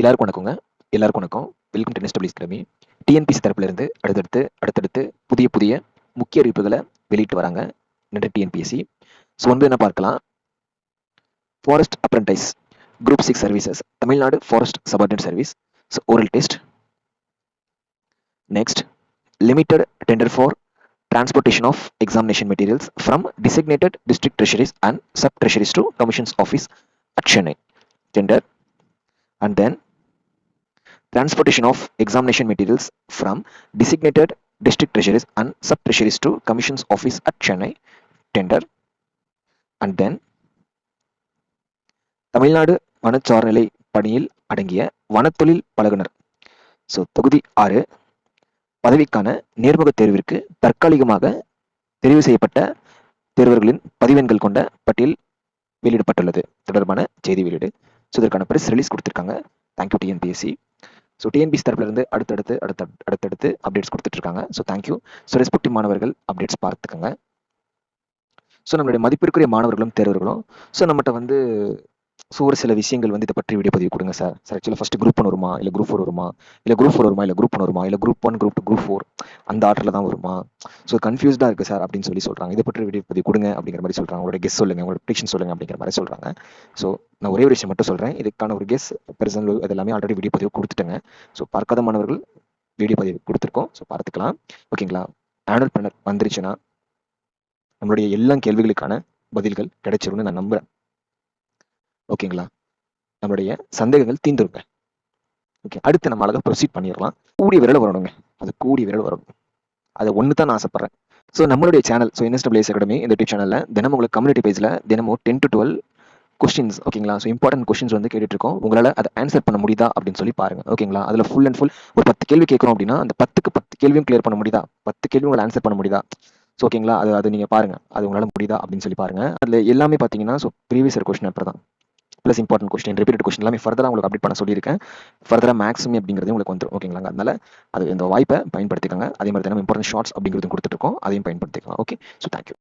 எல்லாருக்கும் வணக்கங்க. எல்லாருக்கும் வணக்கம். வெல்கம் டு நெஸ்ட் கிளம்பி டிஎன்பிசி தரப்பிலிருந்து அடுத்தடுத்து அடுத்தடுத்து புதிய புதிய முக்கிய அறிவிப்புகளை வெளியிட்டு வராங்க. நன்றி டிஎன்பிஎஸ்சி ஸோ வந்து என்ன பார்க்கலாம்? Forest apprentice group six services Tamil Nadu forest subordinate service so oral test next limited tender for transportation of examination materials from designated district treasuries and sub treasuries to commission's office at chennai. Tender. And then transportation of examination materials from designated district treasuries and sub treasuries to commission's office at chennai. Tender. And then Tamil Nadu வனச்சார்நிலை பணியில் அடங்கிய வனத்தொழில் பழகுனர். So தொகுதி ஆறு பதவிக்கான நேர்முக தேர்விற்கு தற்காலிகமாக தெரிவு செய்யப்பட்ட தேர்வர்களின் பதிவெண்கள் கொண்ட பட்டியல் வெளியிடப்பட்டுள்ளது. தொடர்பான செய்தி வெளியீடு. ஸோ இதற்கான ப்ரெஸ் ரிலீஸ் கொடுத்துருக்காங்க. Thank you TNPSC so TNPSC தரப்புலேருந்து அடுத்தடுத்து அடுத்த அடுத்தடுத்து அப்டேட்ஸ் கொடுத்துட்டு இருக்காங்க so thank you so respective மாணவர்கள் அப்டேட்ஸ் பார்த்துக்கோங்க. ஸோ நம்மளுடைய மதிப்பிற்குரிய மாணவர்களும் தேர்வர்களும் ஸோ நம்மகிட்ட வந்து ஸோ ஒரு சில விஷயங்கள் வந்து இதை பற்றி வீடியோ பதிவு கொடுங்க சார் சார் ஆக்சுவலாக ஃபஸ்ட்டு குரூப் ஒன் வருமா? இல்லை குரூப் ஃபோர் வருமா? இல்லை குரூப் ஃபோர் வருமா? இல்லை குரூப் ஒன் வருமா? இல்லை group one group two group four அந்த ஆர்டரில் தான் வருமா? ஸோ கன்ஃபியூஸ்டாக இருக்குது சார் அப்படின்னு சொல்லி சொல்கிறாங்க இதை பற்றி வீடியோ பதிவு கொடுங்க அப்படிங்கிற மாதிரி சொல்கிறாங்க உங்களோட கெஸ் சொல்லுங்கள் உங்களோட ப்ரிடிக்ஷன் சொல்லுங்கள் அப்படிங்கிற மாதிரி சொல்கிறாங்க ஸோ நான் ஒரே ஒரு விஷயம் மட்டும் சொல்கிறேன் இதுக்கான ஒரு கெஸ் பெர்சனல் இது எல்லாமே ஆல்ரெடி வீடியோ பதிவு கொடுத்துட்டேங்க. ஸோ பார்க்காத மாணவர்கள் வீடியோ பதிவு கொடுத்துருக்கோம். ஸோ பார்த்துக்கலாம். ஓகேங்களா? ஆனுவல் பிளானர் வந்துருச்சுன்னா நம்மளுடைய எல்லா கேள்விகளுக்கான பதில்கள் கிடைச்சிரும்னு நான் நம்புகிறேன் ஓகேங்களா நம்மளுடைய சந்தேகங்கள் தீந்துருங்க ஓகே அடுத்து நம்ம அழகாக ப்ரொசீட் பண்ணிடலாம். கூடிய விரல் வரணுங்க. அது கூடிய விரல் வரணும் அதை ஒன்று தான் நான் ஆசைப்பட்றேன். ஸோ நம்மளுடைய சேனல் ஸோ இன்ஸ்டபிளேஸ் அகாடமி இந்த யூடியூப் சேனலில் தினமும் உங்களுக்கு கம்யூனிட்டி பேஜில் தினமும் டென் டு டுவெல் கொஸ்டின்ஸ் ஓகேங்களா ஸோ இம்பார்ட்டன்ட் கொஸ்டின்ஸ் வந்து கேட்டுட்டு இருக்கோம் உங்களால் அதை ஆன்சர் பண்ண முடியுதா அப்படின்னு சொல்லி பாருங்கள் ஓகேங்களா அதில் ஃபுல் அண்ட் ஃபுல் ஒரு பத்து கேள்வி கேட்குறோம் அப்படின்னா அந்த பத்துக்கு பத்து கேள்வியும் கிளியர் பண்ண முடியுதா? பத்து கேள்வி உங்களை ஆன்சர் பண்ண முடியுதா? ஸோ ஓகேங்களா அது அது நீங்கள் பாருங்கள் அது உங்களால் முடியுதா அப்படின்னு சொல்லி பாருங்கள் அதில் எல்லாமே பார்த்தீங்கன்னா ஸோ ப்ரீவியஸ் கொஸ்டின் பேப்பர் தான். Plus important question repeat question எல்லாமே ஃபர்தராக உங்களுக்கு அப்டேட் பண்ண சொல்லியிருக்கேன். ஃபர்தராக மேக்ஸிமம் அப்படிங்கிறது உங்களுக்கு வந்துடும் ஓகேங்களா அதனால அது இந்த வாய்ப்பை பயன்படுத்திக்கோங்க. அதே மாதிரி தான் இம்பார்ட்டன்ட் ஷார்ட்ஸ் அப்படிங்கிறது கொடுத்துருக்கோம் அதையும் பயன்படுத்திக்கலாம். Okay so thank you